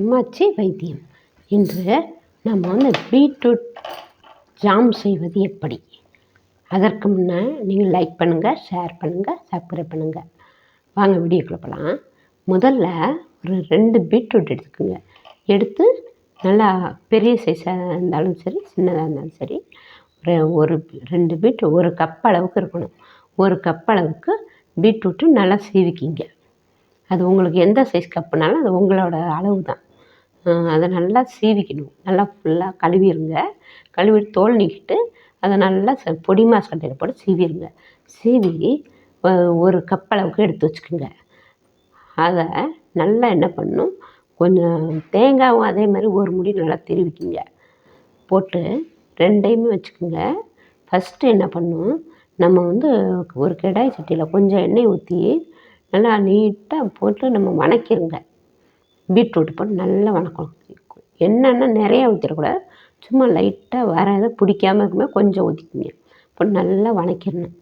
அம்மாச்சி வைத்தியம். இன்று நம்ம வந்து பீட்ரூட் ஜாம் செய்வது எப்படி? அதற்கு முன்னே நீங்கள் லைக் பண்ணுங்கள் ஷேர் பண்ணுங்கள் சப்ஸ்கிரைப் பண்ணுங்கள் வாங்க வீடியோக்குள்ள போகலாம் முதல்ல ஒரு ரெண்டு பீட்ரூட் எடுத்துக்கோங்க. எடுத்து நல்லா பெரிய சைஸாக இருந்தாலும் சரி சின்னதாக இருந்தாலும் சரி ஒரு ஒரு ரெண்டு பீட்ரூட் ஒரு கப் அளவுக்கு இருக்கணும். ஒரு கப் அளவுக்கு பீட்ரூட்டு நல்லா சீவிக்கிங்க. அது உங்களுக்கு எந்த சைஸ் கப்புனாலும் அது உங்களோட அளவு தான் அதை நல்லா சீவிக்கணும். நல்லா ஃபுல்லாக கழுவிடுங்க கழுவிட்டு தோல் நீக்கிட்டு அதை நல்லா ச பொடி மாசக்கட்டையில் போட்டு சீவிடுங்க சீவி ஒரு கப் அளவுக்கு எடுத்து வச்சுக்கோங்க. அதை நல்லா என்ன பண்ணணும்? கொஞ்சம் தேங்காயும் அதே மாதிரி ஒரு முடி நல்லா திருவிக்கிங்க. போட்டு ரெண்டையுமே வச்சுக்கோங்க. ஃபஸ்ட்டு என்ன பண்ணும் நம்ம வந்து ஒரு கடாய் சட்டியில் கொஞ்சம் எண்ணெய் ஊற்றி நல்லா நீட்டாக போட்டு நம்ம வணக்கிடுங்க பீட்ரூட் போட்டு நல்லா வணக்கணும் என்னென்னா நிறையா ஊற்றிடக்கூடாது சும்மா லைட்டாக வர எதுவும் பிடிக்காம இருக்கும்போது கொஞ்சம் ஊற்றிக்கிங்க போட்டு நல்லா வணக்கிடணும்.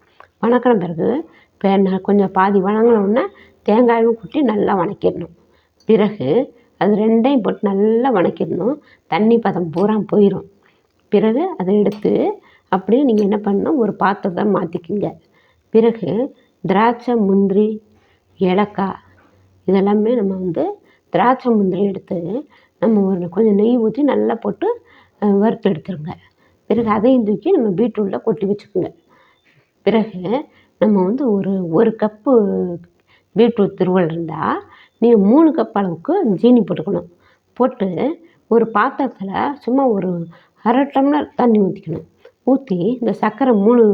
வணக்கின பிறகு இப்போ நான் கொஞ்சம் பாதி வணங்கினோடனே தேங்காயும் கொட்டி நல்லா வணக்கிடணும். பிறகு அது ரெண்டையும் போட்டு நல்லா வணக்கிடணும். தண்ணி பதம் பூரா போயிடும் பிறகு அதை எடுத்து அப்படியே நீங்கள் என்ன பண்ணணும்? ஒரு பாத்திரத்தை மாற்றிக்கிங்க பிறகு திராட்சை முந்திரி ஏலக்காய் இதெல்லாமே நம்ம வந்து திராட்சை முந்திரி எடுத்து நம்ம ஒரு கொஞ்சம் நெய் ஊற்றி நல்லா போட்டு வறுத்து எடுத்துருங்க. பிறகு அதையும் தூக்கி நம்ம பீட்ரூட்டில் கொட்டி வச்சுக்கோங்க. பிறகு நம்ம வந்து ஒரு ஒரு கப்பு பீட்ரூட் துருவல் இருந்தால் நீங்கள் மூணு கப் அளவுக்கு ஜீனி போட்டுக்கணும். போட்டு ஒரு பாத்திரத்தில் சும்மா ஒரு அரை டம்ளர் தண்ணி ஊற்றிக்கணும் ஊற்றி இந்த சர்க்கரை மூணு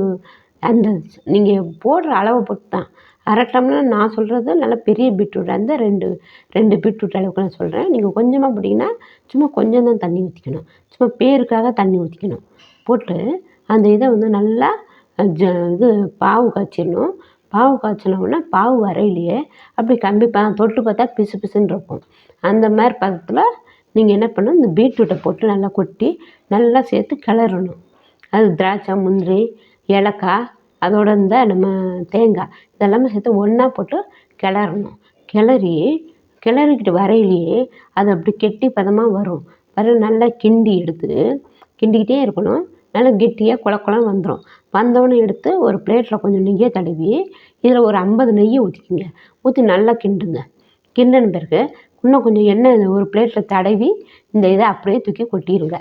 அந்த நீங்கள் போடுற அளவை பொறுத்து தான் அரை டம்ளர் நான் சொல்கிறது நல்ல பெரிய பீட்ரூட்டாக இருந்தால் ரெண்டு ரெண்டு பீட்ரூட் அளவுக்கு நான் சொல்கிறேன் நீங்கள் கொஞ்சமாக போட்டிங்கன்னா சும்மா கொஞ்சம் தான் தண்ணி ஊற்றிக்கணும் சும்மா பேருக்காக தண்ணி ஊற்றிக்கணும் போட்டு அந்த இதை வந்து நல்லா ஜ இது பாவு காய்ச்சிடணும். பாவு காய்ச்சினோடனே பாவு வரையிலையே அப்படி கம்பி பா தொட்டு பார்த்தா பிசு பிசுன்னு இருக்கும். அந்த மாதிரி பதத்தில் நீங்கள் என்ன பண்ணணும்? இந்த பீட்ரூட்டை போட்டு நல்லா கொட்டி நல்லா சேர்த்து கிளறணும். அது திராட்சை முந்திரி ஏலக்காய் அதோட இந்த நம்ம தேங்காய் இதெல்லாமே சேர்த்து ஒன்றா போட்டு கிளறணும். கிளறி கிளறிக்கிட்டு வரையிலேயே அது அப்படி கெட்டி பதமாக வரும். வர நல்லா கிண்டி எடுத்து கிண்டிக்கிட்டே இருக்கணும். நல்லா கெட்டியாக குழ குழன்னு வந்துடும் வந்தோடனே எடுத்து ஒரு பிளேட்டில் கொஞ்சம் நெய்யை தடவி இதில் ஒரு ஐம்பது நெய்யை ஊற்றிக்கிங்க ஊற்றி நல்லா கிண்டுங்க. கிண்டின பிறகு இன்னும் கொஞ்சம் எண்ணெய் ஒரு பிளேட்டில் தடவி இந்த இதை அப்படியே தூக்கி கொட்டிடுங்க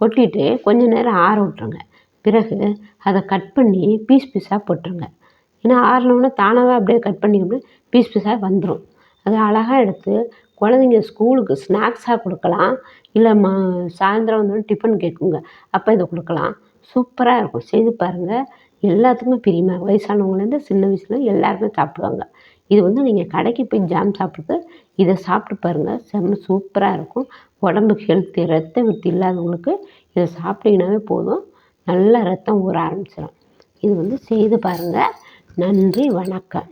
கொட்டிட்டு கொஞ்சம் நேரம் ஆற விட்ருங்க பிறகு அதை கட் பண்ணி பீஸ் பீஸாக போட்டுருங்க. ஏன்னா ஆறினோடனே தானாகவே அப்படியே கட் பண்ணிக்கணும் பீஸ் பீஸாக வந்துடும் அதை அழகாக எடுத்து குழந்தைங்க ஸ்கூலுக்கு ஸ்நாக்ஸாக கொடுக்கலாம். இல்லை மா சாயந்தரம் வந்தோடனே டிஃபன் கேட்குங்க. அப்போ இதை கொடுக்கலாம். சூப்பராக இருக்கும். செய்து பாருங்கள் எல்லாத்துக்குமே பிரியமாக வயசானவங்கலேருந்து சின்ன வயசுல எல்லாருமே சாப்பிடுவாங்க. இது வந்து நீங்கள் கடைக்கு போய் ஜாம் சாப்பிட்டு இதை சாப்பிட்டு பாருங்கள் செம்ம சூப்பராக இருக்கும். உடம்புக்கு ஹெல்த்தி ரத்த விருத்தி இல்லாதவங்களுக்கு இதை சாப்பிட்டீங்கன்னாவே போதும். நல்லா ரத்தம் ஊற ஆரம்பிச்சிடும் இது வந்து செய்து பாருங்கள் நன்றி வணக்கம்.